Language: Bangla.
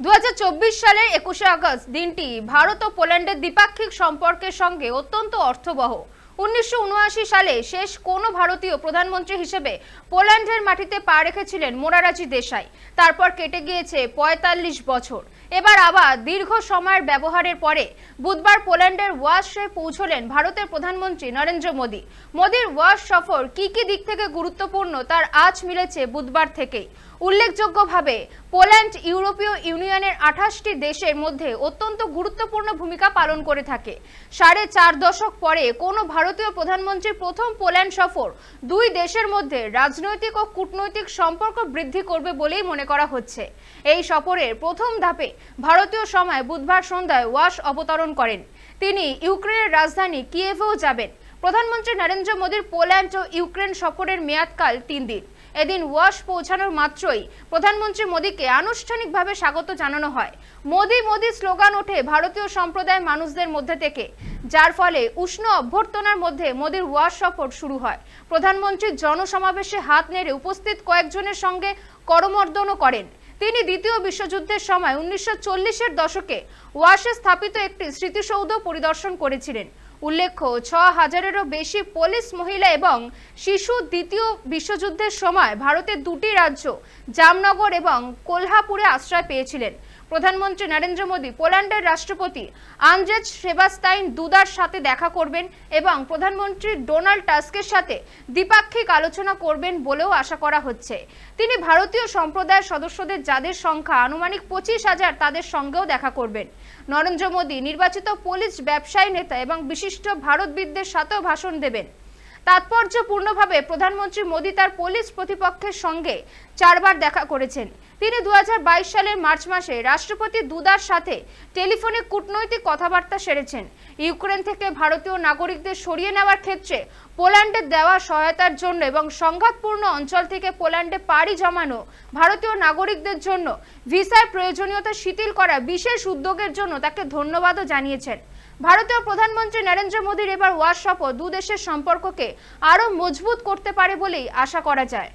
দু সালের একুশে আগস্ট দিনটি ভারত ও পোল্যান্ডের দ্বিপাক্ষিক সম্পর্কের সঙ্গে অত্যন্ত অর্থবহ। উনিশশো সালে শেষ কোনো ভারতীয় প্রধানমন্ত্রী হিসেবে পোল্যান্ডের মাটিতে পা রেখেছিলেন মোরারাজি দেশাই। তারপর কেটে গিয়েছে পঁয়তাল্লিশ বছর। এবার আবার দীর্ঘ সময়ের ব্যবহারের পরে বুধবার পোল্যান্ডের ওয়াশে পৌঁছলেন ভারতের প্রধানমন্ত্রী নরেন্দ্র মোদী। মোদীর ওয়াশ সফর কি কি দিক থেকে গুরুত্বপূর্ণ তার আজ মিলেছে বুধবার থেকেই। উল্লেখযোগ্যভাবে পোল্যান্ড ইউরোপীয় ইউনিয়নের আঠাশটি দেশের মধ্যে অত্যন্ত গুরুত্বপূর্ণ ভূমিকা পালন করে থাকে। সাড়ে চার দশক পরে কোনো ভারতীয় প্রধানমন্ত্রীর প্রথম পোল্যান্ড সফর দুই দেশের মধ্যে রাজনৈতিক ও কূটনৈতিক সম্পর্ক বৃদ্ধি করবে বলেই মনে করা হচ্ছে। এই সফরের প্রথম ধাপে ভারতীয় সময় বুধবার সন্ধ্যায় ওয়াশ অবতরণ করেন। তিনি ইউক্রেনের রাজধানী কিয়েভেও যাবেন। প্রধানমন্ত্রী নরেন্দ্র মোদীর পোল্যান্ড ও ইউক্রেন সফরের মেয়াদকাল তিন দিন। এদিন ওয়াশ পৌঁছানোর মাত্রই প্রধানমন্ত্রী মোদীকে আনুষ্ঠানিকভাবে স্বাগত জানানো হয়। মোদি মোদি স্লোগান ওঠে ভারতীয় সম্প্রদায় মানুষদের মধ্যে থেকে, যার ফলে উষ্ণ অভ্যর্থনার মধ্যে মোদীর ওয়াশ সফর শুরু হয়। প্রধানমন্ত্রী জনসমাবেশে হাত নেড়ে উপস্থিত কয়েকজনের সঙ্গে করমর্দনও করেন। তিনি দ্বিতীয় বিশ্বযুদ্ধের সময় উনিশশো চল্লিশের দশকে ওয়াশে স্থাপিত একটি স্মৃতিসৌধ পরিদর্শন করেছিলেন। উল্লেখ্য, ছ হাজারেরও বেশি পুলিশ মহিলা এবং শিশু দ্বিতীয় বিশ্বযুদ্ধের সময় ভারতের দুটি রাজ্য, জামনগর এবং কোলহাপুরে আশ্রয় পেয়েছিলেন। প্রধানমন্ত্রী নরেন্দ্র মোদী, পোল্যান্ডের রাষ্ট্রপতি আন্দ্রেজ সেবাস্তাইন দুদার সাথে দেখা করবেন এবং প্রধানমন্ত্রী ডোনাল্ড টাস্কের সাথে দ্বিপাক্ষিক আলোচনা করবেন বলেও আশা করা হচ্ছে। তিনি ভারতীয় সম্প্রদায়ের সদস্যদের যাদের সংখ্যা আনুমানিক পঁচিশ হাজার তাদের সঙ্গেও দেখা করবেন। নরেন্দ্র মোদী নির্বাচিত পুলিশ ব্যবসায়ী নেতা এবং বিশিষ্ট ভারতবিদদের সাথেও ভাষণ দেবেন। তাৎপর্যপূর্ণভাবে প্রধানমন্ত্রী মোদী তার পুলিশ প্রতিপক্ষের সঙ্গে চারবার দেখা করেছেন। তিনি দু হাজার বাইশ সালের মার্চ মাসে রাষ্ট্রপতি দুদার সাথে টেলিফোনে কূটনৈতিক কথাবার্তা সেরেছেন। ইউক্রেন থেকে ভারতীয় নাগরিকদের সরিয়ে নেওয়ার ক্ষেত্রে পোল্যান্ডের দেওয়া সহায়তার জন্য এবং সংঘাতপূর্ণ অঞ্চল থেকে পোল্যান্ডে পাড়ি জমানো ভারতীয় নাগরিকদের জন্য ভিসার প্রয়োজনীয়তা শিথিল করা বিশেষ উদ্যোগের জন্য তাকে ধন্যবাদও জানিয়েছেন। ভারতীয় প্রধানমন্ত্রী নরেন্দ্র মোদীর এবার ওয়াশ শপথ দু দেশের সম্পর্ককে আরও মজবুত করতে পারে বলেই আশা করা যায়।